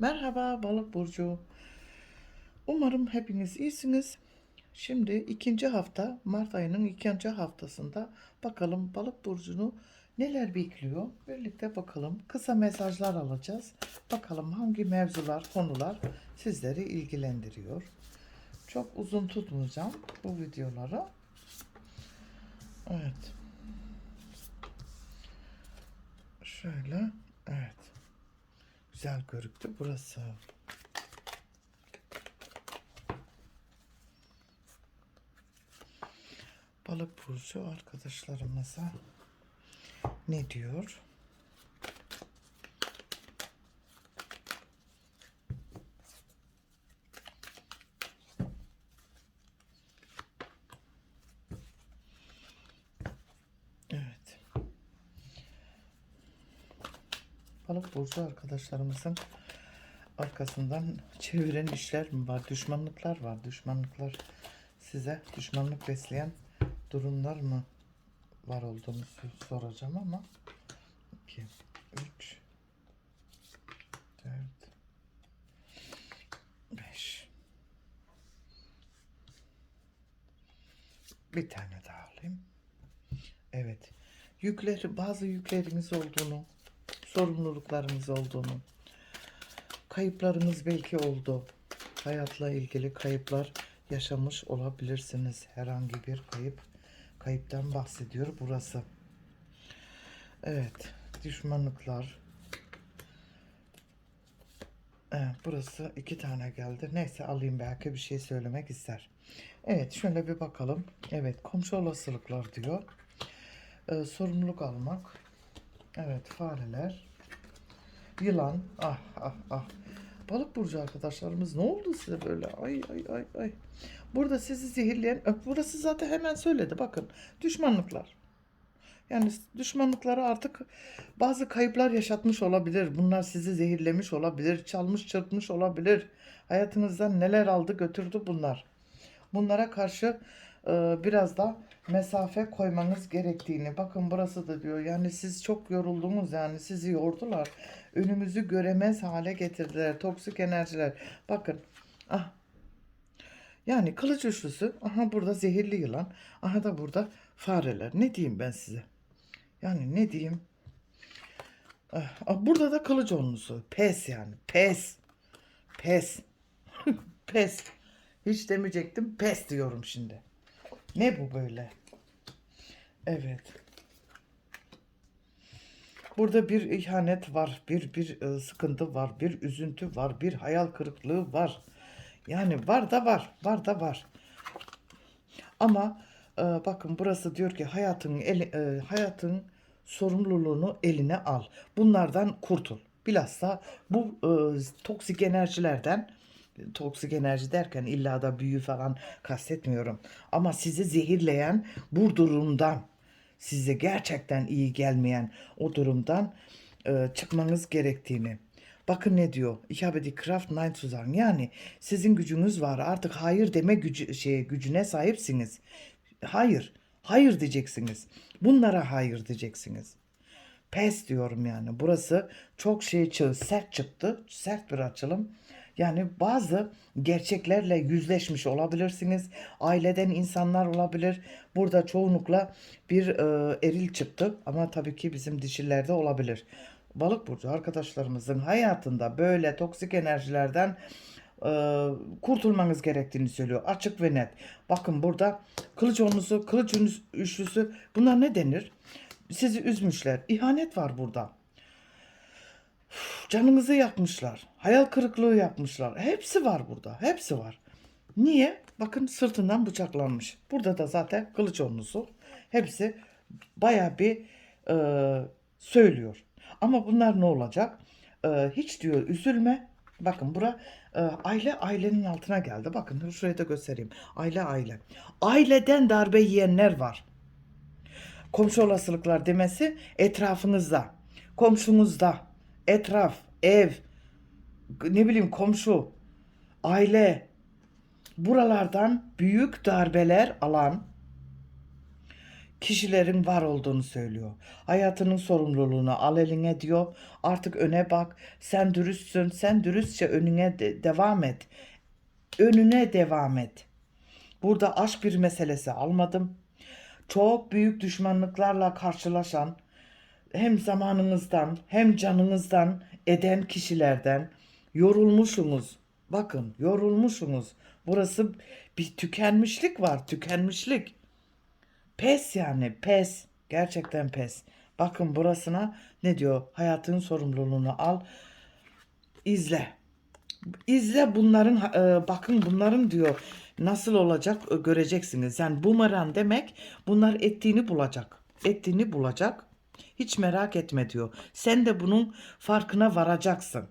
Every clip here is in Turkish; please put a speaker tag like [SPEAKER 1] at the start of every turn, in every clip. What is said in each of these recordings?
[SPEAKER 1] Merhaba balık burcu. Umarım hepiniz iyisiniz. Şimdi ikinci hafta Mart ayının ikinci haftasında bakalım balık burcunu neler bekliyor. Birlikte bakalım. Kısa mesajlar alacağız. Bakalım hangi mevzular, konular sizleri ilgilendiriyor. Çok uzun tutmayacağım bu videoları. Evet. Şöyle. Evet. Güzel görüktü burası. Balık burcu arkadaşlarımıza ne diyor? Evet. Balık burcu arkadaşlarımızın arkasından çeviren işler mi var? Düşmanlıklar var. Düşmanlıklar size düşmanlık besleyen durumlar mı var olduğunu so- soracağım ama 2 3 4 5 Bir tane daha alayım. Evet. Yükler, bazı yükleriniz olduğunu, sorumluluklarınız olduğunu, kayıplarınız belki oldu. Hayatla ilgili kayıplar yaşamış olabilirsiniz. Herhangi bir kayıp, kayıptan bahsediyor burası. Evet, düşmanlıklar. Evet, burası iki tane geldi. Neyse alayım belki bir şey söylemek ister. Evet, şöyle bir bakalım. Evet, komşu olasılıklar diyor. Ee, sorumluluk almak. Evet, fareler. Yılan. Ah ah ah. Balık burcu arkadaşlarımız ne oldu size böyle? Ay ay ay ay. Burada sizi zehirleyen, burası zaten hemen söyledi bakın. Düşmanlıklar. Yani düşmanlıkları artık bazı kayıplar yaşatmış olabilir. Bunlar sizi zehirlemiş olabilir. Çalmış çırpmış olabilir. Hayatınızdan neler aldı götürdü bunlar. Bunlara karşı e, biraz da mesafe koymanız gerektiğini. Bakın burası da diyor yani siz çok yoruldunuz yani sizi yordular. Önümüzü göremez hale getirdiler. Toksik enerjiler. Bakın ah yani kılıç üçlüsü aha burada zehirli yılan aha da burada fareler. Ne diyeyim ben size? Yani ne diyeyim? Ah, ah, burada da kılıç onlusu. Pes yani. Pes. Pes. Pes. Hiç demeyecektim. Pes diyorum şimdi. Ne bu böyle? Evet. Burada bir ihanet var, bir bir e, sıkıntı var, bir üzüntü var, bir hayal kırıklığı var. Yani var da var, var da var. Ama e, bakın burası diyor ki hayatın eli, e, hayatın sorumluluğunu eline al. Bunlardan kurtul. Bilhassa bu e, toksik enerjilerden toksik enerji derken illa da büyü falan kastetmiyorum. Ama sizi zehirleyen bu durumdan size gerçekten iyi gelmeyen o durumdan e, çıkmanız gerektiğini. Bakın ne diyor? Ich habe die Kraft Nein zu sagen. Yani sizin gücünüz var. Artık hayır deme gücü, şey, gücüne sahipsiniz. Hayır. Hayır diyeceksiniz. Bunlara hayır diyeceksiniz. Pes diyorum yani. Burası çok şey çığ, sert çıktı. Sert bir açılım. Yani bazı gerçeklerle yüzleşmiş olabilirsiniz. Aileden insanlar olabilir. Burada çoğunlukla bir e, eril çıktı. Ama tabii ki bizim dişillerde olabilir. Balık burcu arkadaşlarımızın hayatında böyle toksik enerjilerden e, kurtulmanız gerektiğini söylüyor. Açık ve net. Bakın burada kılıç onlusu, kılıç üçlüsü bunlar ne denir? Sizi üzmüşler. İhanet var burada. Canınızı yakmışlar. Hayal kırıklığı yapmışlar. Hepsi var burada. Hepsi var. Niye? Bakın sırtından bıçaklanmış. Burada da zaten kılıç onlusu. Hepsi baya bir e, söylüyor. Ama bunlar ne olacak? E, hiç diyor üzülme. Bakın bura e, aile ailenin altına geldi. Bakın şuraya da göstereyim. Aile aile. Aileden darbe yiyenler var komşu olasılıklar demesi etrafınızda, komşunuzda, etraf, ev, ne bileyim komşu, aile buralardan büyük darbeler alan kişilerin var olduğunu söylüyor. Hayatının sorumluluğunu al eline diyor. Artık öne bak. Sen dürüstsün. Sen dürüstçe önüne de- devam et. Önüne devam et. Burada aşk bir meselesi almadım. Çok büyük düşmanlıklarla karşılaşan hem zamanınızdan hem canınızdan eden kişilerden yorulmuşsunuz. Bakın yorulmuşsunuz. Burası bir tükenmişlik var. Tükenmişlik. Pes yani pes. Gerçekten pes. Bakın burasına ne diyor? Hayatın sorumluluğunu al. izle. İzle bunların e, bakın bunların diyor nasıl olacak e, göreceksiniz. Yani bumerang demek bunlar ettiğini bulacak. Ettiğini bulacak. Hiç merak etme diyor. Sen de bunun farkına varacaksın.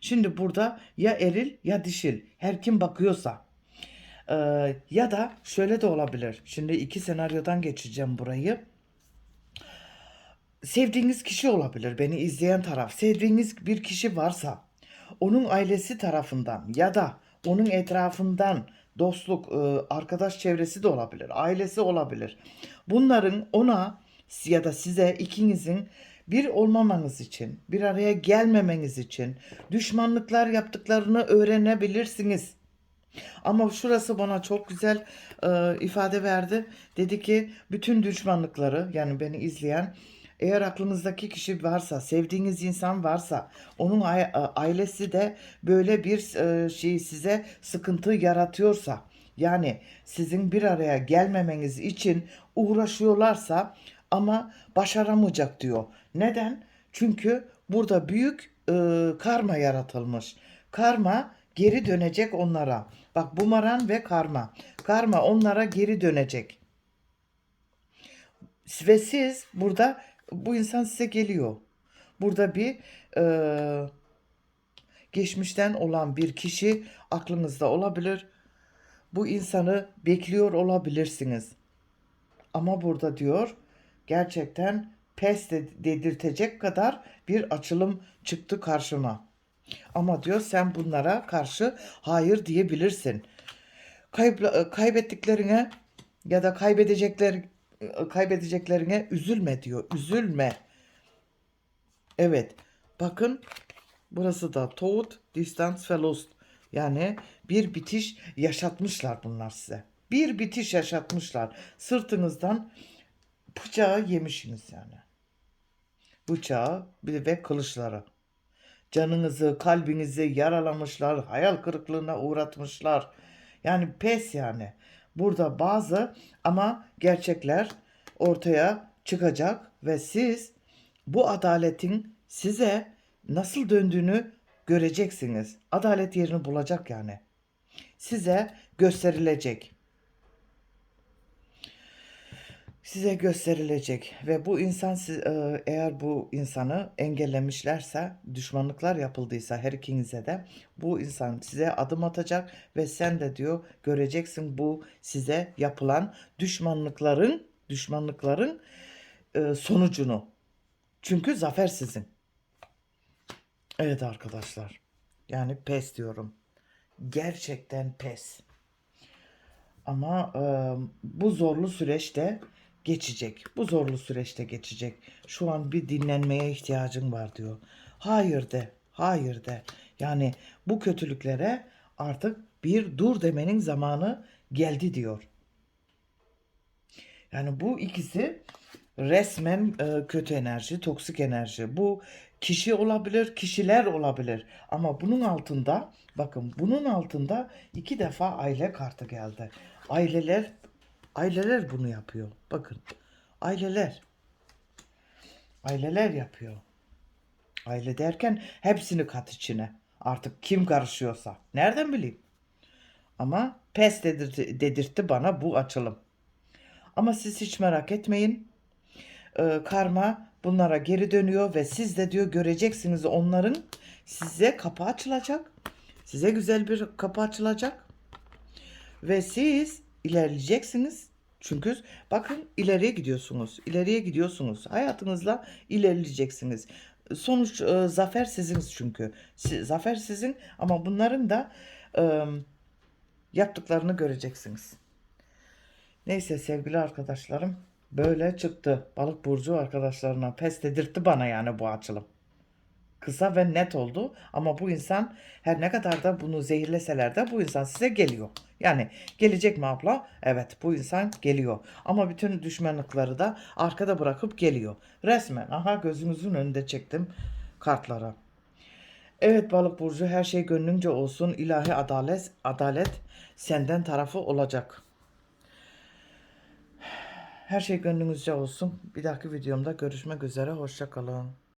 [SPEAKER 1] Şimdi burada ya eril ya dişil. Her kim bakıyorsa. Ee, ya da şöyle de olabilir. Şimdi iki senaryodan geçeceğim burayı. Sevdiğiniz kişi olabilir. Beni izleyen taraf. Sevdiğiniz bir kişi varsa onun ailesi tarafından ya da onun etrafından dostluk, e, arkadaş çevresi de olabilir. Ailesi olabilir. Bunların ona ya da size ikinizin bir olmamanız için, bir araya gelmemeniz için düşmanlıklar yaptıklarını öğrenebilirsiniz. Ama şurası bana çok güzel e, ifade verdi. Dedi ki bütün düşmanlıkları yani beni izleyen eğer aklınızdaki kişi varsa, sevdiğiniz insan varsa, onun a- ailesi de böyle bir e, şey size sıkıntı yaratıyorsa, yani sizin bir araya gelmemeniz için uğraşıyorlarsa ama başaramayacak diyor. Neden? Çünkü burada büyük e, karma yaratılmış. Karma geri dönecek onlara. Bak bumaran ve karma. Karma onlara geri dönecek. Ve siz burada bu insan size geliyor. Burada bir e, geçmişten olan bir kişi aklınızda olabilir. Bu insanı bekliyor olabilirsiniz. Ama burada diyor gerçekten pes de- dedirtecek kadar bir açılım çıktı karşıma. Ama diyor sen bunlara karşı hayır diyebilirsin. Kayıp, kaybettiklerine ya da kaybedecekler kaybedeceklerine üzülme diyor. Üzülme. Evet. Bakın burası da Tod, Distance, Verlust. Yani bir bitiş yaşatmışlar bunlar size. Bir bitiş yaşatmışlar. Sırtınızdan bıçağı yemişsiniz yani. Bıçağı ve kılıçları. Canınızı, kalbinizi yaralamışlar, hayal kırıklığına uğratmışlar. Yani pes yani. Burada bazı ama gerçekler ortaya çıkacak ve siz bu adaletin size nasıl döndüğünü göreceksiniz. Adalet yerini bulacak yani. Size gösterilecek. Size gösterilecek ve bu insan e, eğer bu insanı engellemişlerse, düşmanlıklar yapıldıysa her ikinize de bu insan size adım atacak ve sen de diyor göreceksin bu size yapılan düşmanlıkların düşmanlıkların e, sonucunu. Çünkü zafer sizin. Evet arkadaşlar. Yani pes diyorum. Gerçekten pes. Ama e, bu zorlu süreçte geçecek. Bu zorlu süreçte geçecek. Şu an bir dinlenmeye ihtiyacın var diyor. Hayır de. Hayır de. Yani bu kötülüklere artık bir dur demenin zamanı geldi diyor. Yani bu ikisi resmen e, kötü enerji, toksik enerji. Bu kişi olabilir, kişiler olabilir. Ama bunun altında, bakın bunun altında iki defa aile kartı geldi. Aileler, aileler bunu yapıyor. Bakın, aileler. Aileler yapıyor. Aile derken hepsini kat içine. Artık kim karışıyorsa. Nereden bileyim? Ama pes dedirtti, dedirtti bana bu açılım. Ama siz hiç merak etmeyin. Ee, karma bunlara geri dönüyor ve siz de diyor göreceksiniz onların size kapı açılacak. Size güzel bir kapı açılacak. Ve siz ilerleyeceksiniz. Çünkü bakın ileriye gidiyorsunuz. İleriye gidiyorsunuz. Hayatınızla ilerleyeceksiniz. Sonuç e, zafer siziniz çünkü. Si- zafer sizin ama bunların da e, yaptıklarını göreceksiniz. Neyse sevgili arkadaşlarım Böyle çıktı. Balık burcu arkadaşlarına pes dedirtti bana yani bu açılım. Kısa ve net oldu ama bu insan her ne kadar da bunu zehirleseler de bu insan size geliyor. Yani gelecek mi abla? Evet bu insan geliyor. Ama bütün düşmanlıkları da arkada bırakıp geliyor. Resmen aha gözünüzün önünde çektim kartlara. Evet balık burcu her şey gönlünce olsun. İlahi adalet adalet senden tarafı olacak. Her şey gönlünüzce olsun. Bir dahaki videomda görüşmek üzere. Hoşça kalın.